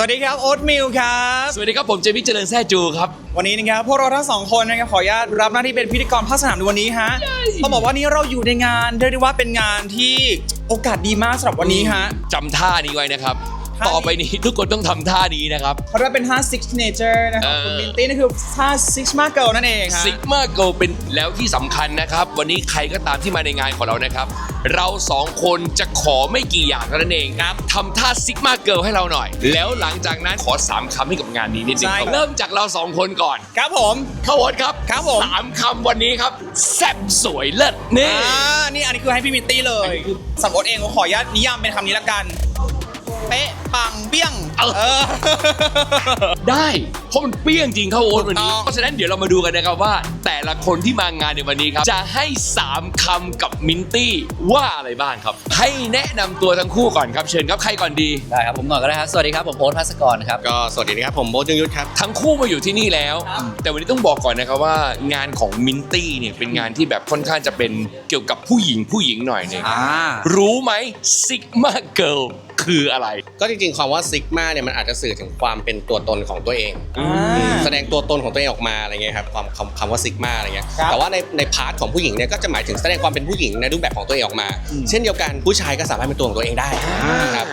สวัสดีครับโอ๊ตมิลครับ สวัสดีครับผมเจมิกเจริญแซ่จูครับ วันนี้นะครับพวกเราทั้งสองคนนะครับขออนุญาตรับหน้าที่เป็นพิธีกรภาคสนามในวันนี้ฮะต้องบอกว่านี่เราอยู่ในงานเรียกได้ว่าเป็นงานที่โอกาสดีมากสำหรับวันนี้ฮะจำท่านี้ไว้นะครับท่านี้ ต่อไปนี้ทุกคนต้องทำท่านี้นะครับเพราะว่าเป็นท่า Six Nature นะครับเออคุณมินตี้นั่นคือท่า Six m a Girl นั่นเองฮะ ซิกมาโกเป็นแล้วที่สำคัญนะครับ วันนี้ใครก็ตามที่มาในงานของเรานะครับ เราสองคนจะขอไม่กี่อย่างเท่านั้นเองครับทำท่าซิกมาเกิลให้เราหน่อย แล้วหลังจากนั้นขอสามคำให้กับงานนี้นิดนึงใช่ครับ เริ่มจากเราสองคนก่อนครับผมข้าวโอ๊ตครับครับผม สามคำวันนี้ครับแซ่บสวยเลิศนี่ อ่านี่อันนี้คือให้พี่มินตี้เลยอันนี้คือสำหรับโอ๊ตเองผมขออนุญาตนิยามเป็นคำนี้ละกัน เป๊ะปังเปี้ยงเออเออ ได้เพราะมันเปรี้ยงจริงเข้าโอ๊ตวันนี้ ถูกต้อง เพราะฉะนั้นเดี๋ยวเรามาดูกันนะครับว่า แต่ละคนที่มางานในวันนี้ครับ จะให้ 3คำกับมินตี้ว่าอะไรบ้างครับ ให้แนะนำตัวทั้งคู่ก่อนครับ เชิญครับใครก่อนดี ได้ครับผมก่อนก็ได้ครับสวัสดีครับผมโอ๊ตพัสกรครับ ก็สวัสดีนะครับ ผมโบ๊ทยงยุทธครับ ทั้งคู่มาอยู่ที่นี่แล้ว แต่วันนี้ต้องบอกก่อนนะครับว่างานของมินตี้เนี่ยเป็นงานที่แบบค่อนข้างจะเป็นเกี่ยวกับผู้หญิงผู้หญิงหน่อยเนี่ย อ่า รู้ไหมซิกมาเกิล คืออะไร ก็จริงๆความว่าซิกมาเนี่ยมันอาจจะสื่อถึงความเป็นตัวตนของตัวเองอ่าแสดงตัวตนของตัวเองออกมาอะไรเงี้ยครับความคำคำว่าซิกมาอะไรเงี้ยครับ แต่ว่าในในพาร์ทของผู้หญิงเนี่ยก็จะหมายถึงแสดงความเป็นผู้หญิงในรูปแบบของตัวเองออกมา เช่นเดียวกันผู้ชายก็สามารถเป็นตัวของตัวเองได้ครับ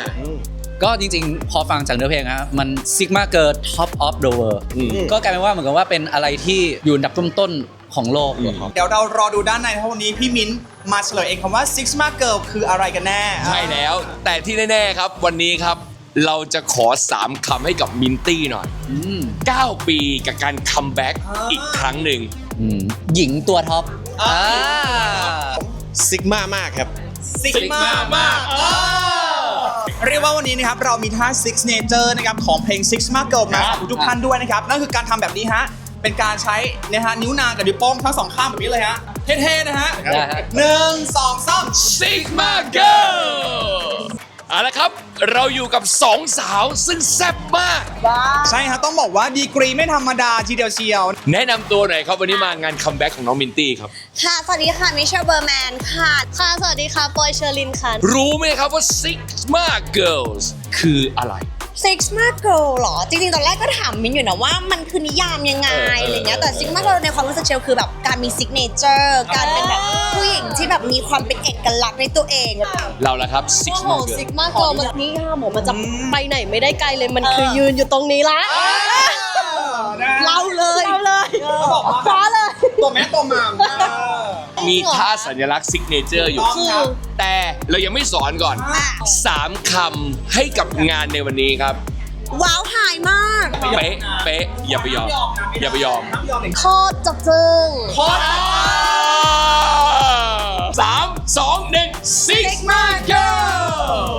ก็จริงๆ พอฟังจากเนื้อเพลงนะครับมัน Sigma Girl Top of the World อืมก็กลายเป็นว่าเหมือนกับว่าเป็นอะไรที่อยู่อันดับต้นๆ ของโลกเลยครับ เดี๋ยวเรารอดูด้านในเพราะวันนี้พี่มิ้นมาเฉลยเองคำว่า Six m a Girl คืออะไรกันแน่ใช่แล้ว แต่ที่แน่ๆครับวันนี้ครับ เราจะขอ 3คำให้กับมินตี้หน่อย อืม9 ปีกับการคัมแบ็กอีกครั้งหนึ่งอืมหญิงตัวท็อปอ่า ซิกมามากครับ ซิกมามากเรียกว่าวันนี้นะครับ เรามีท่า Six Nature นะครับ ของเพลง Six m a Girl มาฝากทุกท่านด้วยนะครับ นั่นคือการทำแบบนี้ฮะ เป็นการใช้นะฮะนิ้วนางกับนิ้วโป้งทั้งสองข้างแบบนี้เลยฮะ เท่ๆนะฮะได้ฮะ หนึ่งสองสาม ซิกมาเกิลเอาละครับ เราอยู่กับสองสาวซึ่งแซ่บมาก ใช่ฮะ ต้องบอกว่าดีกรีไม่ธรรมดาทีเดียวเชียว แนะนำตัวหน่อยครับวันนี้มางานคัมแบ็กของน้องมินตี้ครับ ค่ะ สวัสดีค่ะ มิเชลเบอร์แมนค่ะ ค่ะ สวัสดีค่ะปอยเชอร์ลินค่ะ รู้ไหมครับว่า Sigma Girls คืออะไร Six m a Girl เหรอ จริงๆ ตอนแรกก็ถามมินอยู่นะว่ามันคือนิยามยังไงเออเออออะไรเงี้ยแต่ Six m a Girl ในความรู้สึกเชลคือแบบการมี signature การเป็นแบบผู้หญิงที่แบบมีความเป็นเอกลักษณ์ในตัวเอง เราละครับโอ้โห Sigma ซิ Girl กมาเกิลมันนี่ห้าหมอมันจะไปไหนไม่ได้ไกลเลยมันคือยืนอยู่ตรงนี้ละเราเลยเราเลยเขาบอกว่าคว้าเลย ตัวแม่ตัวมัม มีท่าสัญลักษณ์ Signature อยู่ต้องครับแต่เรายังไม่สอนก่อนสามคำให้กับงานในวันนี้ครับ ว้าวหายมาก เป๊ะเป๊ะอย่าไปยอม อย่าไปยอมโคตรจับจึงโคตรสามสองหนึ่ง Sigma Girl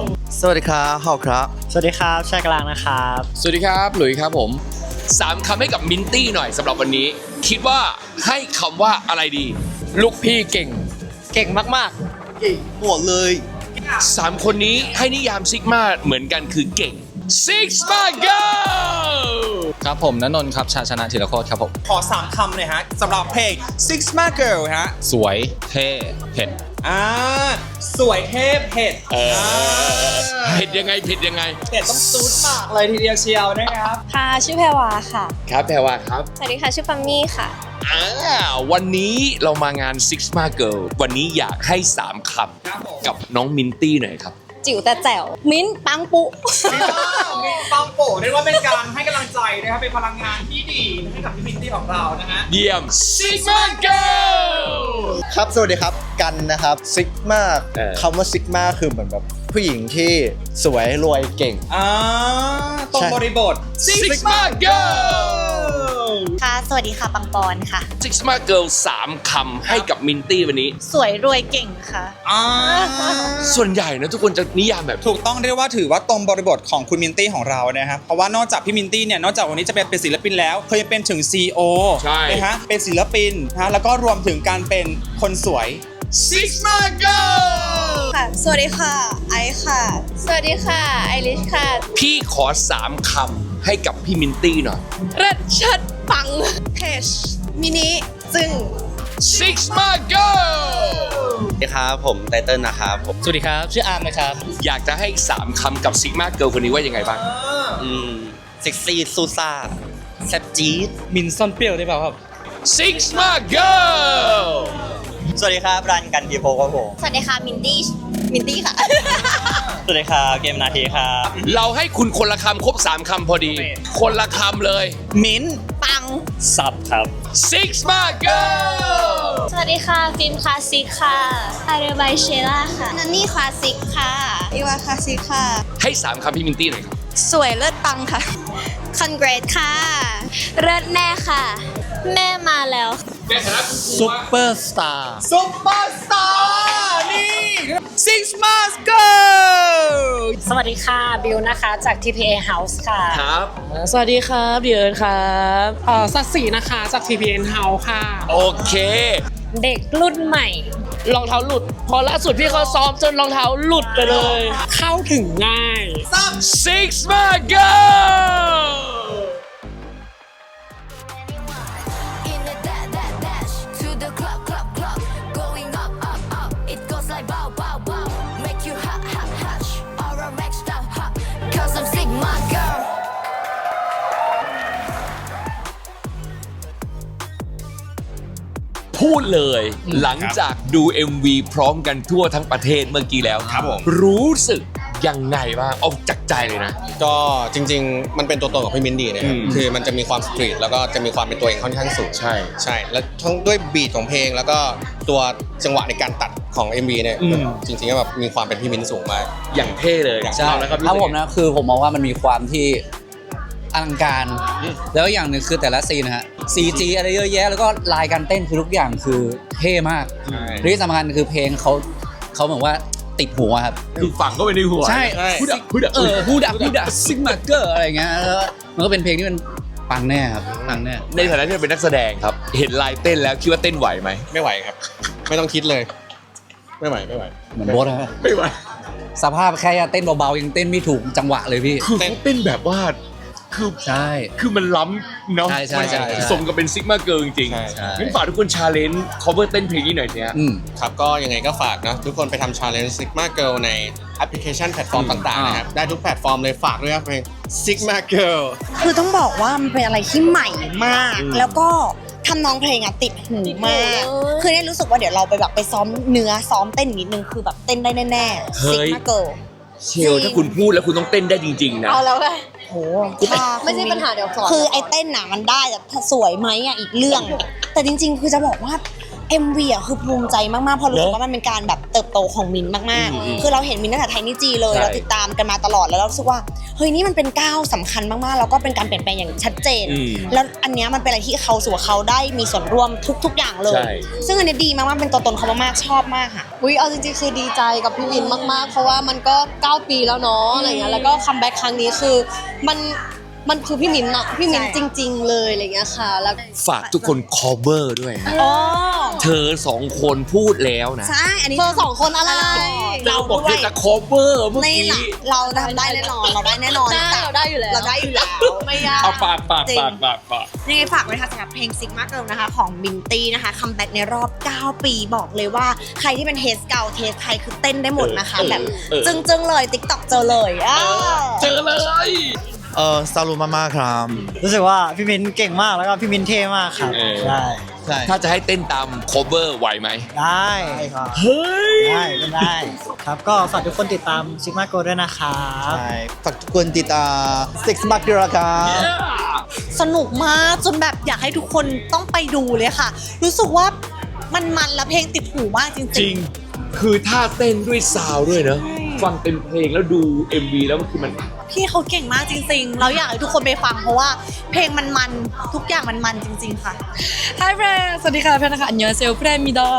สวัสดีครับฮาวครับ สวัสดีครับชายกลางนะครับ สวัสดีครับ หลุยส์ครับผมสามคำให้กับมินตี้หน่อยสำหรับวันนี้ คิดว่าให้คำว่าอะไรดี ลูกพี่เก่ง เก่งมากหมดเลยสามคนนี้ให้นิยามซิกมาเหมือนกันคือเก่ง Sigma Girl ๆครับผมนนนท์ครับชาชนะธีรโคตรครับผมขอสามคำเลยฮะสำหรับเพลง Six m a Girl ฮะสวยเท่เผ็ดอ่าสวยเทพเผ็ดเออเผ็ดยังไงเผ็ดยังไง เผ็ดต้องซูดปากเลยทีเดียวเชียวนะครับ ค่ะ ชื่อแพรวาค่ะ ครับแพรว่าครับ สวัสดีค่ะ ชื่อปัมมี่ค่ะ อ่าวันนี้เรามางาน Sigma Girl วันนี้อยากให้ 3คครับผมำกับน้องมินตี้หน่อยครับ จิ๋วแต่แจ๋ว มิ้นท์ปังปุ มีปังโป่เรียกว่าเป็นการให้กำลังใจนะครับเป็นพลังงานที่ดีให้กับพี่มินตี้ของเรานะฮะ เยี่ยม Sigma Girl ครับ สวัสดีครับ กันนะครับ ซิกมาเออ คำว่าซิกมาคือเหมือนแบบ ผู้หญิงที่สวยรวยเก่ง อ่าตรงใช่บริบท Sigma Girl ค่ะ สวัสดีค่ะ ปังปอนค่ะ Sigma Girl 3คำให้กับมินตี้วันนี้ สวยรวยเก่งค่ะ อ่าส่วนใหญ่นะทุกคนจะนิยามแบบถูกต้องเรียกว่าถือว่าตรงบริบทของคุณมินตี้ของเรานะครับเพราะว่านอกจากพี่มินตี้เนี่ยนอกจากวันนี้จะเป็นเป็นศิลปินแล้วเคยเป็นถึง CEO ใช่ นะฮะเป็นศิลปินนะฮะแล้วก็รวมถึงการเป็นคนสวย Sigma Girl ค่ะ สวัสดีค่ะ ไอซ์ค่ะ สวัสดีค่ะ ไอริชค่ะ พี่ขอ3คำให้กับพี่มินตี้หน่อย เรัดชัดปังเพจมินิจึง Sigma Girl สวัสดีครับผมไตเติ้ลนะครับผมสวัสดีครับ ชื่ออาร์มนะครับ อยากจะให้3คำกับ Sigma Girl คนนี้ว่ายังไงบ้าง อืมเซ็กซี่ซูซ่าแซ่บจี๊ดมินซ่อนเปรี้ยวได้เปล่าครับ Sigma Girl สวัสดีครับรันกันกีโพครับผมสวัสดีค่ะมินดี้มินดี้ค่ะ สวัสดีครับเกมนาทีครับเราให้คุณคนละคำครบ3คำพอดี คนละคำเลย มิ้นท์ปัง ซับครับ Sigma Girl สวัสดีค่ะฟิล์มคลาสสิกค่ะอาเรบายเชล่าค่ะนันนี่คลาสสิกค่ะอีวาคลาสสิกค่ะ ให้3คำพี่มินตี้หน่อยครับสวยเลิศปังค่ะคอนเกรสค่ะ เลิศแน่ค่ะ แม่มาแล้วแม่คณะซุปเปอร์สตาร์ ซุปเปอร์สตาร์นี่ Six Months Girl สวัสดีค่ะบิวนะคะจาก TPA House ค่ะ ครับ สวัสดีครับเดียร์ครับเอ่อสัตสีนะคะจาก TPN House ค่ะ โอเค เด็กรุ่นใหม่ รองเท้าหลุด พอล่าสุดพี่เขาซ้อมจนรองเท้าหลุดไปเลย เข้าถึงง่าย Sigma Girl พูดเลย หลังจากดู MV พร้อมกันทั่วทั้งประเทศเมื่อกี้แล้วครับผม รู้สึกยังไงบ้างเอาจากใจเลยนะ ก็จริง ๆ มันเป็นตัวตนของพี่มินดีนะครับ อืม คือมันจะมีความสตรีทแล้วก็จะมีความเป็นตัวเองค่อนข้างสูง ใช่ ใช่ แล้วทั้งด้วยบีทของเพลงแล้วก็ตัวจังหวะในการตัดของ MV เนี่ยอืม จริงๆก็แบบมีความเป็นพี่มินสูงมาก อย่างเท่เลยใช่ เอาละครับถ้าผมนะคือผมมองว่ามันมีความที่ อลังการ แล้วอย่างหนึ่งคือแต่ละซีนนะฮะ CG อะไรเยอะแยะ แล้วก็ลายการเต้นคือทุกอย่างคือเท่มากใช่ และที่สำคัญคือเพลงเขาเขาเหมือนว่าติดหัวครับ คือฝังเข้าไปในหัวใช่พูดอะพูดอะเออฮูดักฮูดักซิกมาเกอร์อะไรเงี้ยแล้วมันก็เป็นเพลงที่มันปังแน่ครับปังแน่ ในฐานะที่เราเป็นนักแสดงครับ เห็นลายเต้นแล้วคิดว่าเต้นไหวไหมไม่ไหวครับ ไม่ต้องคิดเลย ไม่ไหวไม่ไหวเหมือนโบสนะไม่ไหวสภาพแค่เต้นเบาๆยังเต้นไม่ถูกจังหวะเลยพี่ คือเขาเต้นแบบว่า คือใช่ คือมันล้ำเนาะใช่ใช่ใช่มันสมกับเป็นซิกมาเกิร์ลจริงใช่ ๆงั้นฝากทุกคนชาเลนจ์ cover เต้นเพลงนี้หน่อยสิฮะอืม ครับก็ยังไงก็ฝากนะทุกคนไปทำ Challenge Sigma Girl ในแอปพลิเคชันแพลตฟอร์มอืม ต่างๆนะครับได้ทุกแพลตฟอร์มเลยฝากด้วยครับเพลง Sigma Girl คือต้องบอกว่ามันเป็นอะไรที่ใหม่มาก แล้วก็ทำนองเพลงอะติดหูมาก คือเนี่ยรู้สึกว่าเดี๋ยวเราไปแบบไปซ้อมเนื้อซ้อมเต้นนิดนึงคือแบบเต้นได้แน่ๆเฮ้ซิกย มาเกิล เชลถ้าคุณพูดแล้วคุณต้องเต้นได้จริงๆนะ เอาแล้วไงโหถ้าไม่ใช่ปัญหาเดี๋ยวสอน คือไอ้เต้นน่ะมันได้แต่ถ้าสวยไหมอะอีกเรื่อง แต่จริง ๆ คือจะบอกว่า MV อะคือภูมิใจมากๆเพราะรู้สึกว่ามันเป็นการแบบเติบโตของมินมากอืมๆคือเราเห็นมินตั้งแต่ไทนี่จีเลย ใช่ เราติดตามกันมาตลอดแล้วเรารู้สึกว่าเฮ้ยนี่มันเป็นก้าวสำคัญมากๆ แล้วก็เป็นการเปลี่ยนแปลงอย่างชัดเจน อืม แล้วอันเนี้ยมันเป็นอะไรที่เขาสู่ว่าเขาได้มีส่วนร่วมทุก ๆ อย่างเลย ใช่ ซึ่งอันเนี้ยดีมากๆเป็นตัวตนเขามากๆชอบมากค่ะ อุ้ยเอาจริงๆ คือดีใจกับพี่วินมากๆ เพราะว่ามันก็ 9 ปีแล้วเนาะอะไรเงี้ยแล้วก็คัมแบ็กครั้งนี้คือ มัน มันคือพี่มินอะพี่มินใช่จริง ๆ เลยอะไรเงี้ยค่ะ แล้วฝากทุกคน cover ด้วยฮะอ๋อเธอสองคนพูดแล้วนะ ใช่อันนี้เธอสองคนอะไรเธอบอกเธอจะ cover เมื่อนี่กี้แหละเราทำได้แน่นอนเราได้แน่นอนได้จ้ะเราได้อยู่แล้ว เราได้อยู่แล้วไม่ยาก เอาปากปากจริง ปากปากปาก ยังไงฝากไว้นะคะสำหรับเพลง Sigma Girl นะคะของบินตี้นะคะคัมแบ็กในรอบ 9 ปีบอกเลยว่าใครที่เป็นเทสเก่าเทสไทยคือเต้นได้หมดนะคะ เออแบบเออ จึงๆเลย TikTok เจอเลยอ่า เจอเลย เออซาลูมาม่าครับ รู้สึกว่าพี่มินเก่งมากแล้วก็พี่มินเท่มากครับเออใช่ใช่ถ้าจะให้เต้นตาม cover ไหวไหม ได้ครับเฮ้ย ได้ก็ได้ ครับก็ฝากทุกคนติดตามซิกมาโกด้วยนะครับใช่ฝากทุกคนติดตาม Six m a r k ครับ สนุกมากจนแบบอยากให้ทุกคนต้องไปดูเลยค่ะ รู้สึกว่ามันมันและเพลงติดหูมากจริงจริง คือท่าเต้นด้วยซาวด์ด้วยเนอะ ฟังเต็มเพลงแล้วดู MV แล้วมันคือมันๆพี่เขาเก่งมากจริงๆ เราอยากให้ทุกคนไปฟังเพราะว่าเพลงมันมันทุกอย่างมันมันจริง ๆ ค่ะ Hi friends สวัสดีค่ะเพื่อนนะคะอันยองเซลเพื่อนมีดา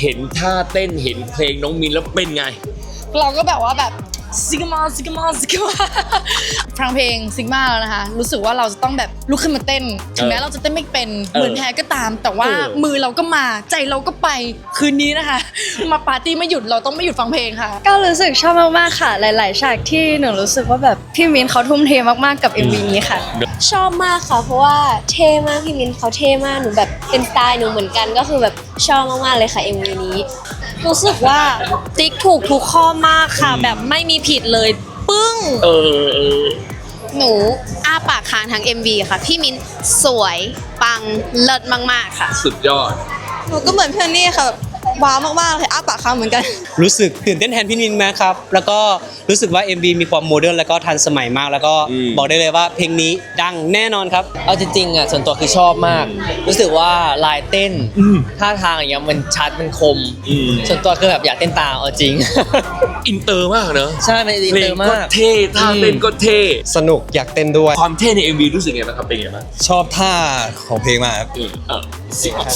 เห็นท่าเต้นเห็นเพลงน้องมินแล้วเป็นไง เราก็แบบว่าแบบ ซิกมาซิกมาซิกมาฟังเพลงซิกมาแล้วนะคะ รู้สึกว่าเราจะต้องแบบลุกขึ้นมาเต้น ถึงแม้เราจะเต้นไม่เป็นเออเหมือนแพ้ก็ตาม แต่ว่าเออมือเราก็มาใจเราก็ไปคืนนี้นะคะ มาปาร์ตี้ไม่หยุดเราต้องไม่หยุดฟังเพลงค่ะ ก็รู้สึกชอบมากๆค่ะ หลาย ๆ ฉากที่หนูรู้สึกว่าแบบพี่มินเขาทุ่มเทมากๆกับ MV นี้ค่ะ ชอบมากค่ะ เพราะว่าเท่มากพี่มินเขาเท่มากหนูแบบเป็นสไตล์หนูเหมือนกันก็คือแบบชอบมากๆเลยค่ะ MV นี้ รู้สึกว่าติ๊กถูกทุกข้อมากค่ะ แบบไม่มีผิดเลยปึ้ง เออเออหนูอ้าปากค้างทั้ง MV ค่ะ พี่มิ้นสวยปังเลิศมากๆค่ะ สุดยอด หนูก็เหมือนเพื่อนนี่ค่ะแบบว้าวมากๆเลยอ้าปาก ค้างเหมือนกัน รู้สึกตื่นเต้นแทนพี่นินมากครับ แล้วก็รู้สึกว่า MV มีความโมเดิร์นแล้วก็ทันสมัยมาก แล้วก็อืม บอกได้เลยว่าเพลงนี้ดังแน่นอนครับ เอาจริงๆอะส่วนตัวคือชอบมาก รู้สึกว่าลายเต้นท่าทางอย่างเงี้ยมันชัดมันคม อืม ส่วนตัวคือแบบอยากเต้นตามเอาจริง อินเตอร์มากเนอะใช่ มันอินเพลเตองร์ก็มาก เท่ท่าเต้นก็เท่ สนุกอยากเต้นด้วย ความเท่ใน MV รู้สึกไงบ้างครับเป็นไงบ้างชอบท่าของเพลงมากครับ เออเออ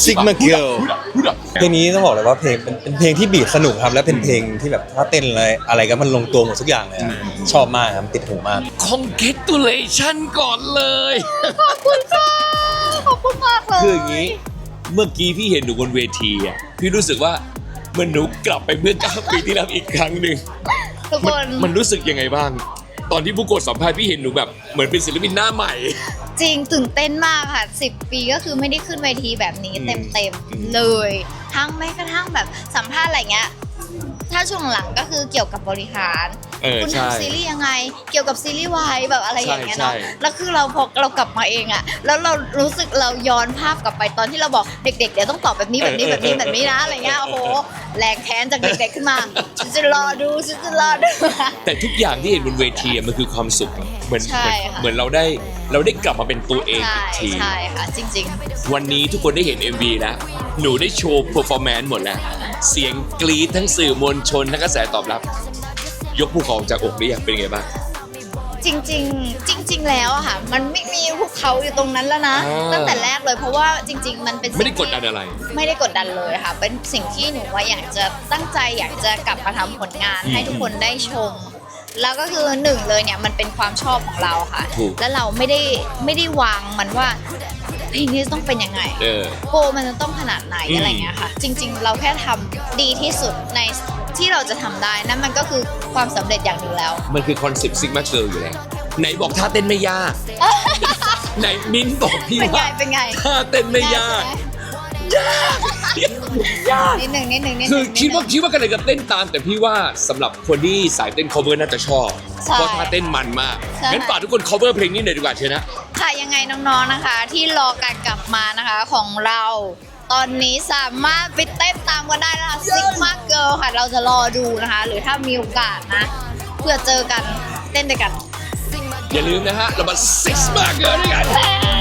Sigma Girl พูดอะพูดอะ เพลงนี้ต้องบอกเลยว่าเพลงเป็นเป็นเพลงที่บีทสนุกครับ และเป็นเพลงที่แบบถ้าเต้นอะไรอะไรก็มันลงตัวหมดทุกอย่างเลยอะชอบมากครับติดหูมาก congratulation ก่อนเลย ขอบคุณค่ะ ขอบคุณมากเลยคืออย่างนี้ เมื่อกี้พี่เห็นหนูบนเวทีอะพี่รู้สึกว่าเหมันหนูกลับไปเมื่อ 9 ปีที่แล้วอีกครั้งหนึ่งทุกมัคน มันรู้สึกยังไงบ้าง ตอนที่ผู้กดสัมภาษณ์พี่เห็นหนูแบบเหมือนเป็นศิลปินหน้าใหม่ จริงตื่นเต้นมากค่ะ 10 ปีก็คือไม่ได้ขึ้นเวทีแบบนี้อืมเต็มๆเลย ทั้งแม้กระทั่งแบบสัมภาษณ์อะไรเงี้ย ถ้าช่วงหลังก็คือเกี่ยวกับบริหาร เออคุณใช่ทำซีรีส์ยังไง เกี่ยวกับซีรีส์วายแบบอะไรอย่างเงี้ยใช่เนาะใช่ แล้วคือเราพอเรากลับมาเองอะแล้วเรารู้สึกเราย้อนภาพกลับไปตอนที่เราบอกเด็กๆเดี๋ยวต้องตอบแบบนี้แบบนี้แบบนี้แบบนี้นะอะไรเงี้ยโอ้โหแรงแค้นจากเด็กๆขึ้นมาฉันจะรอดูฉันจะรอดู แต่ทุกอย่างที่เห็นบนเวทีอะมันคือความสุขอะเหมือนใช่เหมือนค่ะ เหมือนเราได้เราได้กลับมาเป็นตัวเองใช่อีกที ใช่ค่ะจริงๆวันนี้ทุกคนได้เห็น MV แล้ว หนูได้โชว์ performance หมดแล้ว เสียงกรี๊ดทั้งสื่อมวลชนทั้งกระแสตอบรับ ยกภูเขาออกจากอกหรือยังเป็นไงบ้าง จริงๆจริง ๆ แล้วอะค่ะ มันไม่มีภูเขาอยู่ตรงนั้นแล้วนะ อ่า ตั้งแต่แรกเลยเพราะว่าจริง ๆ มันเป็นไม่ได้สิ่งกที่ดดันอะไร ไม่ได้กดดันเลยค่ะ เป็นสิ่งที่หนูว่าอยากจะตั้งใจอยากจะกลับมาทำผลงานให้ทุกคนได้ชม แล้วก็คือหนึ่งเลยเนี่ยมันเป็นความชอบของเราค่ะ ถูก แล้วเราไม่ได้ไม่ได้วางมันว่าเพลงนี้ต้องเป็นยังไง เออ โกมันจะต้องขนาดไหนอืม อะไรเงี้ยค่ะ จริง ๆ เราแค่ทำดีที่สุดใน ที่เราจะทำได้นั่นมันก็คือความสำเร็จอย่างหนึ่งแล้ว มันคือคอนเซ็ปต์ซิกมาเกิลอยู่แล้วไหนบอกท่าเต้นไม่ยาก ไหนมิ้นบอกพี่เป็นไงว่าเป็นไง ท่าเต้นไม่ยากยากนิดหนึ่งนิดหนึ่งนิดหคืนึ่องคิดว่าคิดว่ากันเลยจะเต้นตาม แต่พี่ว่าสำหรับคนที่สายเต้น cover น่าจะชอบ ใช่เพราะท่าเต้นมันมากใช่ งั้นฝากทุกคน cover เพลงนี้หน่อยดีกว่าเชยวนะ ค่ะยังไงน้องๆนะคะ ที่รอการกลับมานะคะของเรา ตอนนี้สามารถไปเต้นตามกันได้นะคะซิกมาเกิลค่ะ เราจะรอดูนะคะ หรือถ้ามีโอกาสนะ เพื่อเจอกันเต้นด้วยกัน อย่าลืมนะฮะ เรามา six mark เลด้วยกัน